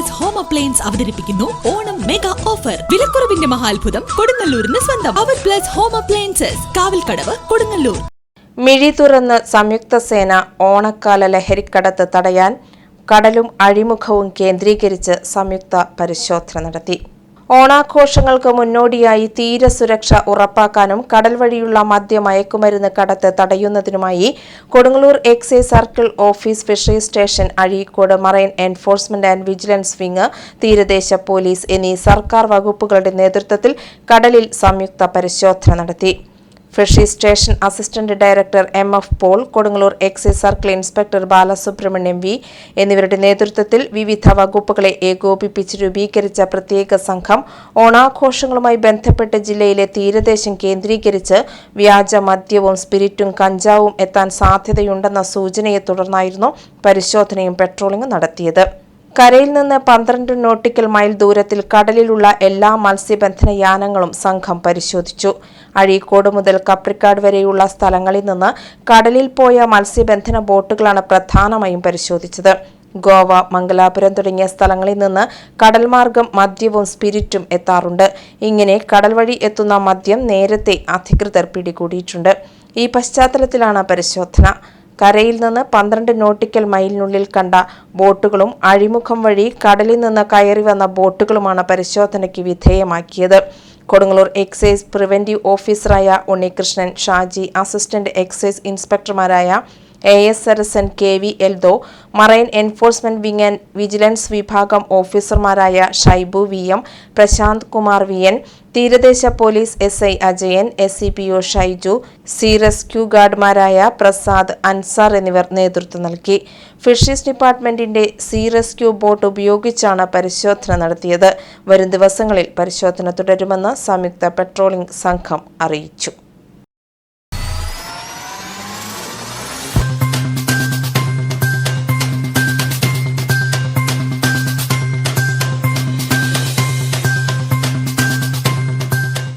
Plus home appliance അവതരിപ്പിക്കുന്നു. Onam mega offer വിലക്കുറവിന്റെ മഹാത്ഭുതം കൊടുങ്ങല്ലൂരിന് സ്വന്തം. അവർ plus home appliances Kavalkadavu Kodungallur. മിഴി തുറന്ന് സംയുക്ത സേന ഓണക്കാല ലഹരിക്കടത്ത് തടയാൻ കടലും അഴിമുഖവും കേന്ദ്രീകരിച്ച് സംയുക്ത പരിശോധന നടത്തി. ഓണാഘോഷങ്ങൾക്ക് മുന്നോടിയായി തീരസുരക്ഷ ഉറപ്പാക്കാനും കടൽ വഴിയുള്ള മദ്യ മയക്കുമരുന്ന് കടത്ത് തടയുന്നതിനുമായി Kodungallur excise circle office fisheries station Azhikode marine enforcement and vigilance wing തീരദേശ പോലീസ് എന്നീ സർക്കാർ വകുപ്പുകളുടെ നേതൃത്വത്തിൽ കടലിൽ സംയുക്ത പരിശോധന നടത്തി. Fishery station assistant director M F Paul Kodungallur excise circle inspector Balasubramaniam V എന്നിവരുടെ നേതൃത്വത്തിൽ വിവിധ വകുപ്പുകളെ ഏകോപിപ്പിച്ച് രൂപീകരിച്ച പ്രത്യേക സംഘം ഓണാഘോഷങ്ങളുമായി ബന്ധപ്പെട്ട് ജില്ലയിലെ തീരദേശം കേന്ദ്രീകരിച്ച് വ്യാജ മദ്യവും സ്പിരിറ്റും കഞ്ചാവും എത്താൻ സാധ്യതയുണ്ടെന്ന സൂചനയെ തുടർന്നായിരുന്നു പരിശോധനയും പെട്രോളിംഗും നടത്തിയത്. കരയിൽ നിന്ന് പന്ത്രണ്ട് നോട്ടിക്കൽ മൈൽ ദൂരത്തിൽ കടലിലുള്ള എല്ലാ മത്സ്യബന്ധന യാനങ്ങളും സംഘം പരിശോധിച്ചു. അഴീക്കോട് മുതൽ കപ്രിക്കാട് വരെയുള്ള സ്ഥലങ്ങളിൽ നിന്ന് കടലിൽ പോയ മത്സ്യബന്ധന ബോട്ടുകളാണ് പ്രധാനമായും പരിശോധിച്ചത്. ഗോവ മംഗലാപുരം തുടങ്ങിയ സ്ഥലങ്ങളിൽ നിന്ന് കടൽമാർഗം മദ്യവും സ്പിരിറ്റും എത്താറുണ്ട്. ഇങ്ങനെ കടൽ വഴി എത്തുന്ന മദ്യം നേരത്തെ അധികൃതർ പിടികൂടിയിട്ടുണ്ട്. ഈ പശ്ചാത്തലത്തിലാണ് പരിശോധന. കരയിൽ നിന്ന് പന്ത്രണ്ട് നോട്ടിക്കൽ മൈലിനുള്ളിൽ കണ്ട ബോട്ടുകളും അഴിമുഖം വഴി കടലിൽ നിന്ന് കയറി വന്ന ബോട്ടുകളുമാണ് പരിശോധനയ്ക്ക് വിധേയമാക്കിയത്. കൊടുങ്ങല്ലൂർ എക്സൈസ് പ്രിവന്റീവ് ഓഫീസറായ Unnikrishnan Shaji assistant excise ഇൻസ്പെക്ടർമാരായ A S Sarasan K V Eldho marine enforcement wing and vigilance വിഭാഗം ഓഫീസർമാരായ Shaibu V M Prashanth Kumar V N തീരദേശ police S I Ajayan S C P O Shaiju C rescue ഗാർഡുമാരായ Prasad Ansar എന്നിവർ നേതൃത്വം നൽകി. Fisheries ഡിപ്പാർട്ട്മെന്റിന്റെ C rescue boat ഉപയോഗിച്ചാണ് പരിശോധന നടത്തിയത്. വരും ദിവസങ്ങളിൽ പരിശോധന തുടരുമെന്ന് സംയുക്ത പെട്രോളിംഗ് സംഘം അറിയിച്ചു.